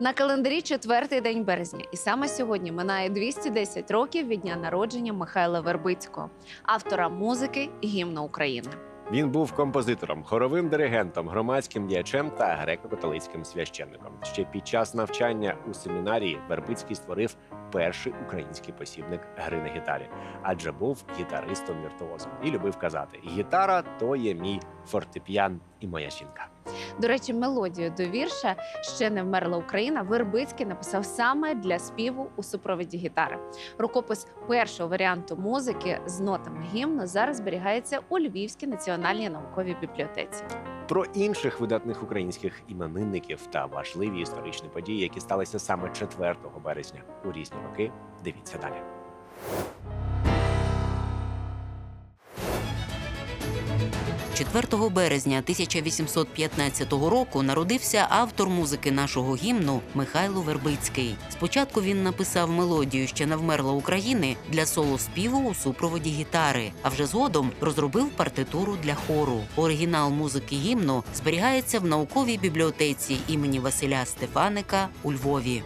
На календарі четвертий день березня, і саме сьогодні минає 210 років від дня народження Михайла Вербицького, автора музики гімну України. Він був композитором, хоровим диригентом, громадським діячем та греко-католицьким священником. Ще під час навчання у семінарії Вербицький створив перший український посібник гри на гітарі, адже був гітаристом віртуозом і любив казати: гітара то є мій фортепіан і моя жінка. До речі, мелодію до вірша ще не вмерла Україна. Вербицький написав саме для співу у супроводі гітари. Рукопис першого варіанту музики з нотами гімну зараз зберігається у Львівській національній науковій бібліотеці. Про інших видатних українських іменинників та важливі історичні події, які сталися саме 4 березня у різні роки. Дивіться далі. – 4 березня 1815 року народився автор музики нашого гімну Михайло Вербицький. Спочатку він написав мелодію ще не вмерла України для соло-співу у супроводі гітари, а вже згодом розробив партитуру для хору. Оригінал музики гімну зберігається в науковій бібліотеці імені Василя Стефаника у Львові.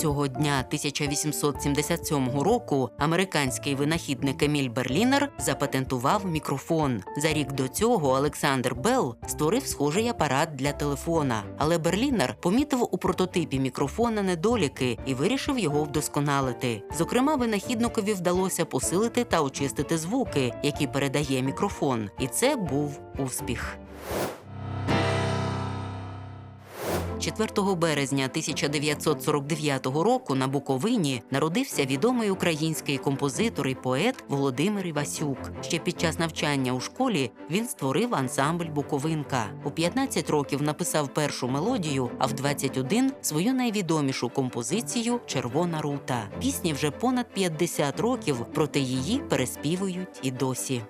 Цього дня 1877 року американський винахідник Еміль Берлінер запатентував мікрофон. За рік до цього Олександр Белл створив схожий апарат для телефона. Але Берлінер помітив у прототипі мікрофона недоліки і вирішив його вдосконалити. Зокрема, винахідникові вдалося посилити та очистити звуки, які передає мікрофон, і це був успіх. 4 березня 1949 року на Буковині народився відомий український композитор і поет Володимир Івасюк. Ще під час навчання у школі він створив ансамбль Буковинка. У 15 років написав першу мелодію, а в 21 – свою найвідомішу композицію Червона рута. Пісні вже понад 50 років, проте її переспівують і досі.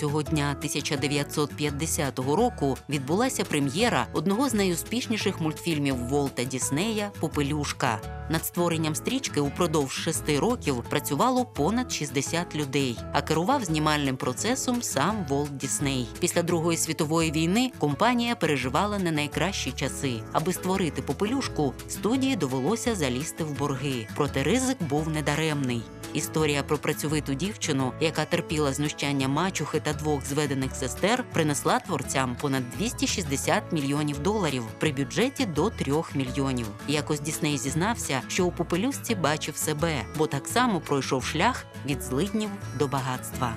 Цього дня 1950 року відбулася прем'єра одного з найуспішніших мультфільмів Волта Діснея Попелюшка. Над створенням стрічки упродовж шести років працювало понад 60 людей, а керував знімальним процесом сам Волт Дісней. Після Другої світової війни компанія переживала не найкращі часи. Аби створити попелюшку, студії довелося залізти в борги. Проте ризик був недаремний. Історія про працьовиту дівчину, яка терпіла знущання мачухи та двох зведених сестер, принесла творцям понад 260 мільйонів доларів при бюджеті до 3 мільйонів. Якось Дісней зізнався, що у попелюсці бачив себе, бо так само пройшов шлях від злиднів до багатства.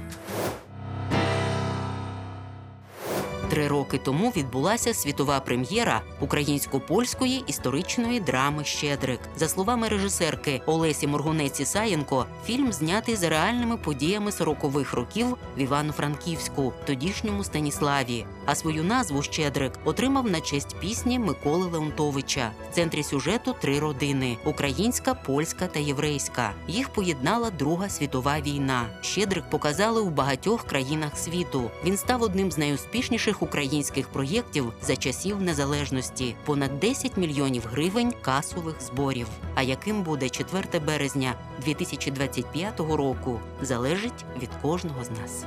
Три роки тому відбулася світова прем'єра українсько-польської історичної драми Щедрик. За словами режисерки Олесі Моргунець Ісаєнко, фільм знятий за реальними подіями 40-х років в Івано-Франківську, тодішньому Станіславі. А свою назву Щедрик отримав на честь пісні Миколи Леонтовича. В центрі сюжету три родини: українська, польська та єврейська. Їх поєднала Друга світова війна. Щедрик показали у багатьох країнах світу. Він став одним з найуспішніших українських проєктів за часів незалежності понад 10 мільйонів гривень касових зборів. А яким буде 4 березня 2025 року, залежить від кожного з нас.